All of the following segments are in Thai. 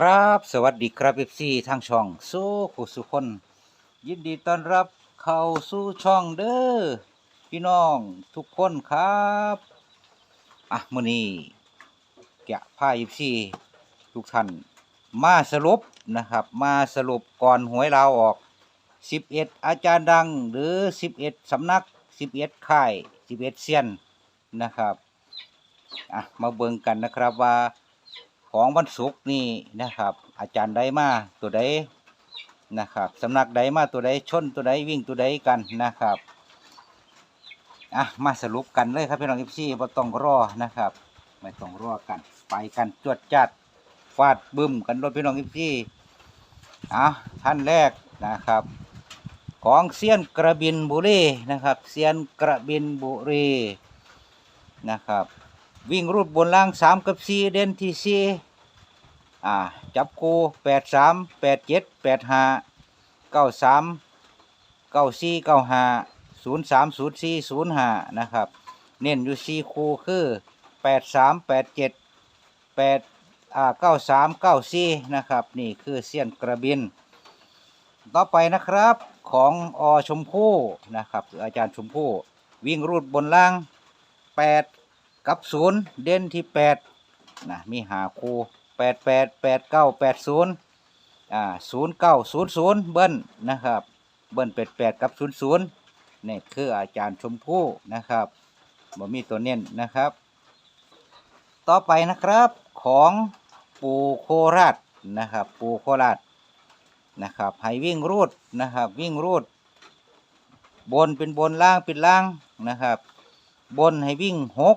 ครับ สวัสดีครับเอฟซีทางช่องสู้ผู้สุคน ยินดีต้อนรับเข้าสู่ช่องเด้อพี่น้องทุกคนครับอะมื้อนี้แกะผ้าเอฟซีทุกท่านมาสรุปนะครับ มาสรุปก่อนหวยเราวออก 11 อาจารย์ดังหรือ 11 สำนัก 11 ค่าย 11เซียนนะครับอะมาเบิ่งกันนะครับว่า ของวันศุกร์นี่นะครับ อาจารย์ใดมาตัวใดนะครับสำนักใดมาตัวใดชนตัวใดวิ่งตัวใดกันนะครับอะมาสรุปกันเลยครับพี่น้องเอฟซีบ่ต้องรอนะครับไม่ต้องรอกันไปกันจวดจัดฟาดบึ้มกันรถพี่น้องเอฟซีอะท่านแรกนะครับ ของเซียนกระบินบุรีนะครับเซียนกระบินบุรีนะครับวิ่งรูดบนล่างสามกับสี่เด่นที่สี่ อ่าจับคู่แปดสามแปดเจ็ดแปดห้าเก้าสามเก้าสี่เก้าห้าศูนย์สามศูนย์สี่ศูนย์ห้านะครับ เน้นอยู่สี่คู่คือแปดสามแปดเจ็ดแปดอ่าเก้าสามเก้าสี่นะครับ นี่คือเสี้ยนกระบิน ต่อไปนะครับของอชมพู่นะครับหรืออาจารย์ชมพู่วิ่งรูดบนล่างแปดกับศูนย์เด่นที่แปดนะมีหาคู แปดแปดแปดเก้าแปดศูนย์อ่าศูนย์เก้าศูนย์ศูนย์เบิ้ลนะครับ เบิ้ลแปดแปดกับศูนย์ศูนย์นี่คืออาจารย์ชมพู่นะครับบ่มีตัวเน้นนะครับ ต่อไปนะครับของปูโคราชนะครับ ปูโคราชนะครับให้วิ่งรูดนะครับ วิ่งรูด บนเป็นบนล่างเป็นล่างนะครับ บนให้วิ่งหก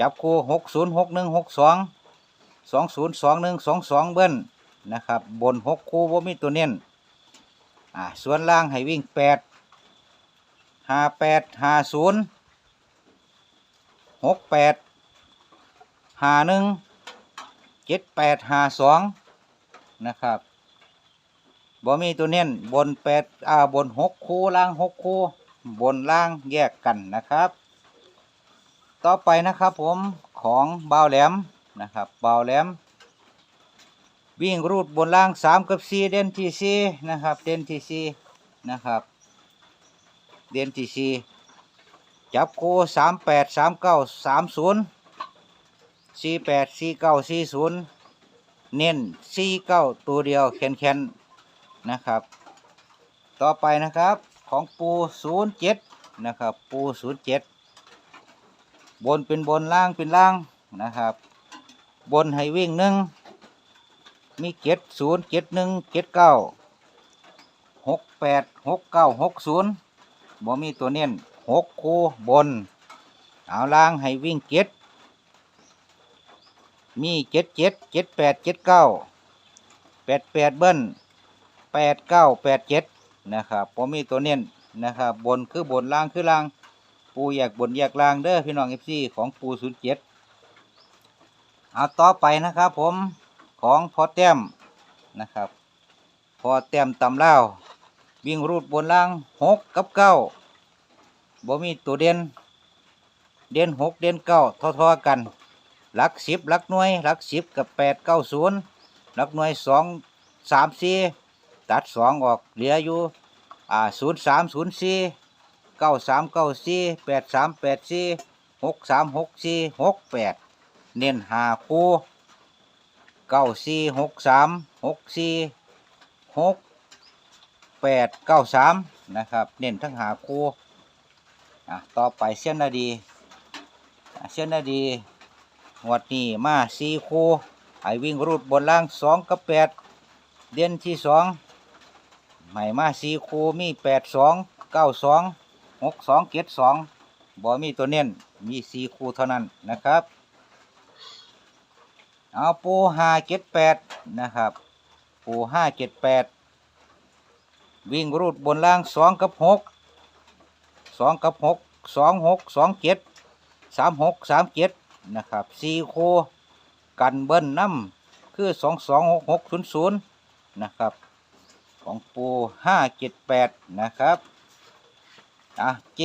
จับคู่หกศูนย์หกหนึ่งหกสอง สองศูนย์สองหนึ่งสองสองเบิ้ลนะครับ บนหกคู่ว่ามีตัวเน้นอ่าส่วนล่างให้วิ่งแปดห้าแปดห้าศูนย์หกแปดห้าหนึ่งเจ็ดแปดห้าสองนะครับบ่มีตัวเน้นบนแปดอ่าบนหกคู่ล่างหกคู่ บนล่างแยกกันนะครับ ต่อไปนะครับผมของเบาแหลม นะครับเบาแหลม วิ่งรูดบนล่างสามกับสี่เด่นที่สี่นะครับ เด่นที่สี่นะครับ เด่นที่สี่จับคู่สามแปดสามเก้าสามศูนย์สี่แปดสี่เก้าสี่ศูนย์เน้นสี่เก้าตัวเดียวแข็งแข็งๆนะครับ ต่อไปนะครับของปูศูนย์เจ็ดนะครับ ปูศูนย์เจ็ดบนเป็นบนล่างเป็นล่างนะครับ บนให้วิ่งหนึ่งมีเจ็ดศูนย์เจ็ดหนึ่งเจ็ดเก้าหกแปดหกเก้าหกศูนย์บ่มีตัวเน้นหกคู่บน เอาล่างให้วิ่งเจ็ดมีเจ็ดเจ็ดเจ็ดแปดเจ็ดเก้าแปดแปดเบิ้ลแปดเก้าแปดเจ็ดนะครับบ่มีตัวเน้นนะครับบนคือบนล่างคือล่าง ปูแยกบนแยกล่างเด้อพี่น้องเอฟซีของปูศูนย์เจ็ด เอาต่อไปนะครับผมของพอแต้มนะครับ พอแต้มตำเล่าววิ่งรูดบนล่างหกกับเก้าบ่มีตัวเด่นเด่นหกเด่นเก้าทอๆกันหลักสิบหลักหน่วยหลักสิบกับแปดเก้าศูนย์หลักหน่วยสองสามสี่ตัดสองออกเหลืออยู่อ่าศูนย์สามศูนย์สี่เก้าสามเก้าสี่แปดสามแปดสี่หกสามหกสี่หกแปด เน้นหาคู่เก้าสี่หกสามหกสี่หกแปดเก้าสามนะครับ เน้นทั้งหาคู่อะต่อไปเส้นนาดีเส้นนาดีงวดนี้มาสี่คู่ไอวิ่งรูดบนล่างสองกับแปดเด่นที่สองใหม่มาสี่คู่มีแปดสองเก้าสองหกสองเจ็ดสองบ่มีตัวเน้นมีสี่คู่เท่านั้นนะครับ เอาปูห้าเจ็ดแปดนะครับ ปูห้าเจ็ดแปดวิ่งรูดบนล่างสองกับหกสองกับหกสองหกสองเจ็ดสามหกสามเจ็ดนะครับสี่คู่กันเบิ้ลน้ำคือสองสองหกหกศูนย์ศูนย์นะครับ ของปูห้าเจ็ดแปดนะครับอะเจ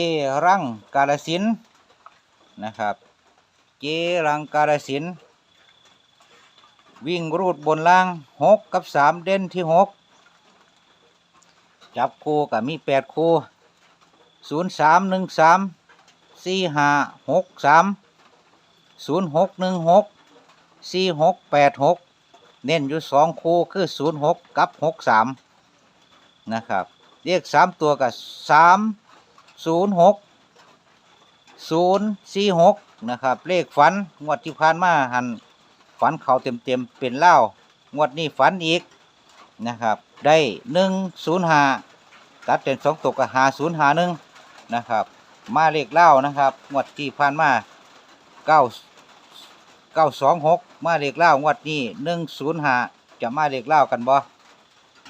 รังกาลสินนะครับ เจรังกาลสิน วิ่งรูดบนล่างหกกับสามเด่นที่หกจับคู่กับมีแปดคู่ศูนย์สามหนึ่งสามสี่ห้าหกสามศูนย์หกหนึ่งหกสี่หกแปดหกเน้นอยู่สองคู่คือศูนย์หกกับหกสามนะครับเรียกสามตัวกับสามศูนย์หกศูนย์สี่หกนะครับ เลขฝัน งวดที่ผ่านมาหัน ฝันเขาเต็มเต็มเป็นเล่างวดนี้ฝันอีกนะครับ ได้หนึ่งศูนย์หาตัดเป็นสองตกกับหาศูนย์หาหนึ่งนะครับ มาเลขเล่านะครับงวดที่ผ่านมาเก้าเก้าสองหกมาเลขเล่างวดนี้หนึ่งศูนย์หาจะมาเลขเล่ากันบ่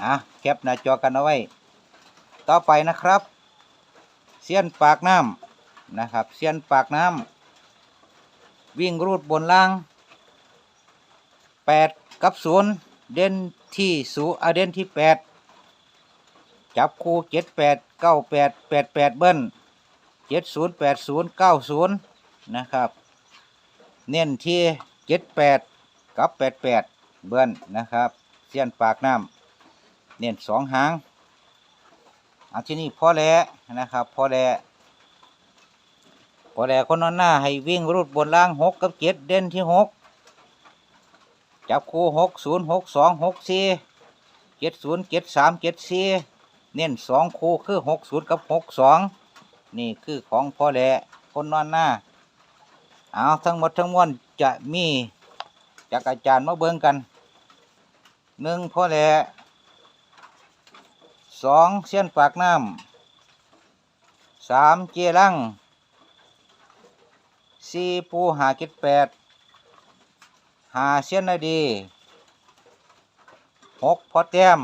อะแคปหน้าจอกันเอาไว้ ต่อไปนะครับเสี้ยนปากน้ำนะครับเสี้ยนปากน้ำวิ่งรูดบนล่าง แปดกับศูนย์เด่นที่ศูนย์เด่นที่แปดจับคู่เจ็ดแปดเก้าแปดแปดแปดเบิ้ลเจ็ดศูนย์แปดศูนย์เก้าศูนย์นะครับ เน้นที่เจ็ดแปดกับแปดแปดเบิ้ลนะครับเสี้ยนปากน้ำเน้นสองหางอันที่นี่พอแล้วนะครับพอแล้วพอแล้วคนนอนหน้าให้วิ่งรูดบนล่างหกกับเจ็ดเด่นที่หก จับคู่หกศูนย์หกสองหกสี่เจ็ดศูนย์เจ็ดสามเจ็ดสี่เน้นสองคู่คือหกศูนย์กับหกสองนี่คือของพ่อแหละคนนอนหน้าเอาทั้งหมดทั้งมวลจะมีจากอาจารย์มาเบิ่งกันหนึ่งพ่อแหละสองเส้นปากน้ำสามเจรังสี่ปูหาเจ็ดแปด หาเส้นนาดีหกพอแต้ม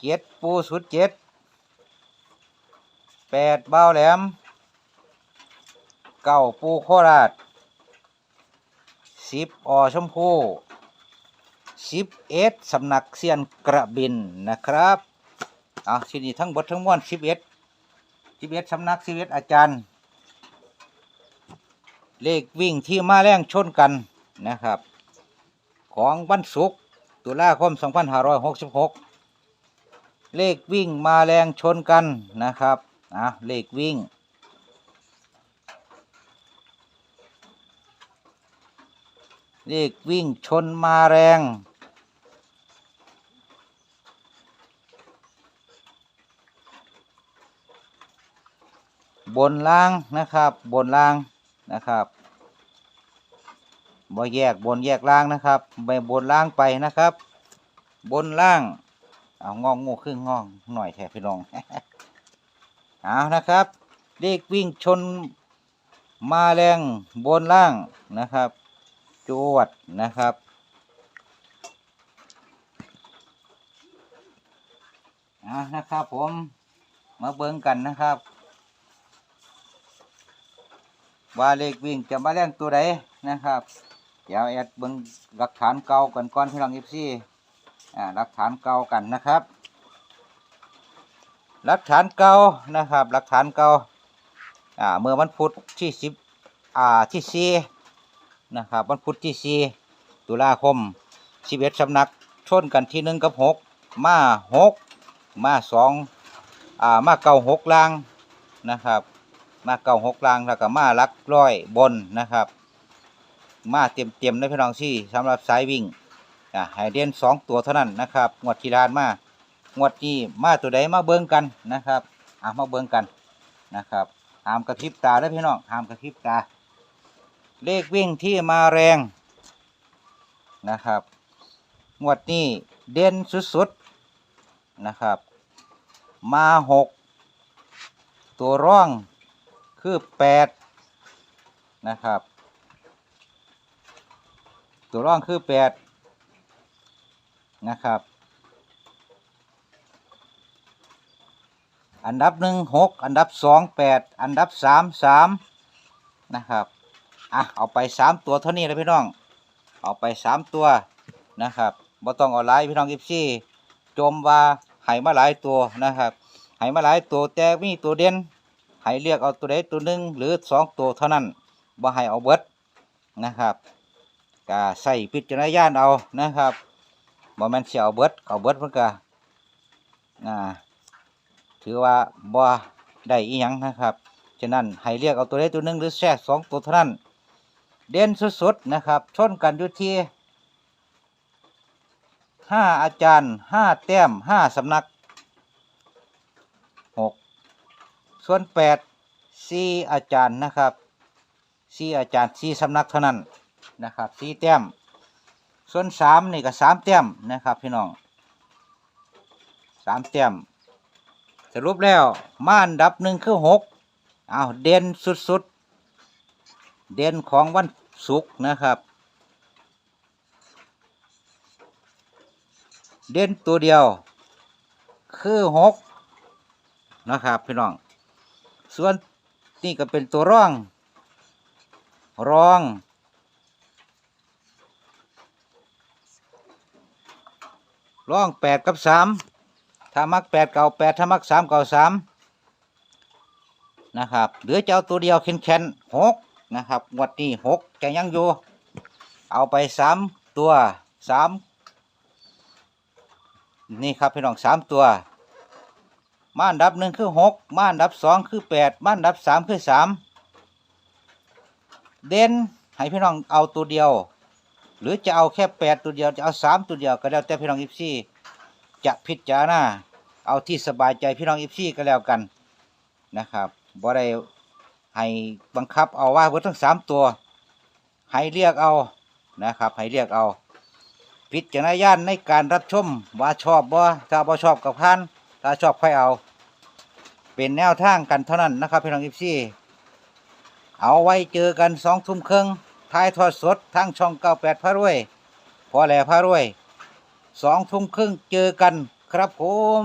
เจ็ดปูสุดเจ็ดแปดเบ้าแหลมเก้าปูโคราชสิบอชมพูสิบเอ็ดสำนักเซียนกระบินนะครับเอาทีนี้ทั้งบททั้งมวลสิบเอ็ดสิบเอ็ดสำนักสิบเอ็ดอาจารย์ เลขวิ่งที่มาแรงชนกันนะครับ ของวันศุกร์ตุลาคม 2566 เลขวิ่งมาแรงชนกันนะครับอะเลขวิ่ง เลขวิ่งชนมาแรงบนล่างนะครับ บนล่าง นะครับบ่แยกบนแยกล่างนะครับไปบนล่างไปนะครับ บนล่างเอางองงูครึ่งงองหน่อยแทพี่น้องเอานะครับ เลขวิ่งชนมาแรงบนล่างนะครับจวดนะครับเอานะครับผมมาเบิ่งกันนะครับ ว่าเลขวิ่งจะมาแรงตัวใดนะครับ เดี๋ยวแอดเบิ่งหลักฐานเก่ากันก่อนพี่น้องเอฟซีอ่าหลักฐานเก่ากันนะครับ หลักฐานเก่านะครับ หลักฐานเก่าอ่าเมื่อวันพุธที่สิบอ่าที่สี่นะครับวันพุธที่สี่ตุลาคมสิบเอ็ดสำนักชนกันที่หนึ่งกับหกมาหกมาสองอ่ามาเก้าหกลางนะครับ มาเก้าหกลางแล้วก็มาลักร้อยบนนะครับ มาเต็มเต็มๆนะพี่น้องที่สำหรับสายวิ่งอ่าให้เด่นสองตัวเท่านั้นนะครับงวดที่ลานมางวดนี้มาตัวใดมาเบิ้งกันนะครับอ่ามาเบิ้งกันนะครับห้ามกระพริบตาเด้พี่น้องห้ามกระพริบตา เลขวิ่งที่มาแรงนะครับงวดนี้เด่นสุดๆนะครับ มาหกตัวร่อง คือแปดนะครับ ตัวร่องคือแปดนะครับ อันดับหนึ่งหกอันดับสองแปดอันดับสามสามนะครับ อะ เอาไปสามตัวเท่านี้เลยพี่น้อง เอาไปสามตัวนะครับบ่ต้องเอาหลายพี่น้องอิฟซี่จมว่าให้มาหลายตัวนะครับให้มาหลายตัวแต่มีตัวเด่น ให้เลือกเอาตัวใดตัวหนึ่งหรือสองตัวเท่านั้นบ่ให้เอาเบิดนะครับก็ใส่พิจารณญาณเอานะครับบ่แม่นสิเอาเบิดเอาเบิดมันก็อ่าถือว่าบ่ได้อีหยังนะครับฉะนั้นให้เรียกเอาตัวใดตัวหนึ่งหรือแทรกสองตัวเท่านั้น เด่นสุดๆนะครับ ชนกันอยู่ที่ห้าอาจารย์ห้าแต้มห้าสำนักหก ส่วนแปดสี่อาจารย์นะครับสี่อาจารย์สี่สำนักเท่านั้นนะครับสี่แต้ม ส่วนสามนี่ก็สามแต้มนะครับพี่น้องสามแต้มสรุปแล้วม่านดับหนึ่งคือหกอ้าเด่นสุดๆ เด่นของวันศุกร์นะครับ เด่นตัวเดียว คือหกนะครับ พี่น้อง ส่วนนี่ก็เป็นตัวร่อง รอง ร่องแปดกับสามถ้ามักแปดเก่าแปดถ้ามักสามเก่าสามนะครับหรือจะเอาตัวเดียวแข็งๆหกนะครับงวดนี้หกจะยังอยู่ เอาไปสามตัวสามนี่ครับพี่น้องสามตัว ม่านดับหนึ่งคือหกม่านดับสองคือแปดม่านดับสามคือสามเด่นให้พี่น้องเอาตัวเดียว หรือจะเอาแค่แปดตัวเดียวจะเอาสามตัวเดียวก็แล้วแต่พี่น้องอิฟซี่จะพิจารณาเอาที่สบายใจพี่น้องอิฟซี่ก็แล้วกันนะครับบ่ได้ให้บังคับเอาว่าเบิดทั้งสามตัว ให้เรียกเอานะครับ ให้เรียกเอา พิจารณาญาณในการรับชมว่าชอบบ่ถ้าบ่ชอบกับพันถ้าชอบค่อยเอา เป็นแนวทางกันเท่านั้นนะครับพี่น้องอิฟซี่เอาไว้เจอกันสองทุ่มครึ่งท้ายทอดสดทั้งช่องเก้าแปดพระรวย พอแหล่พระรวยสองทุ่มครึ่งเจอกันครับผม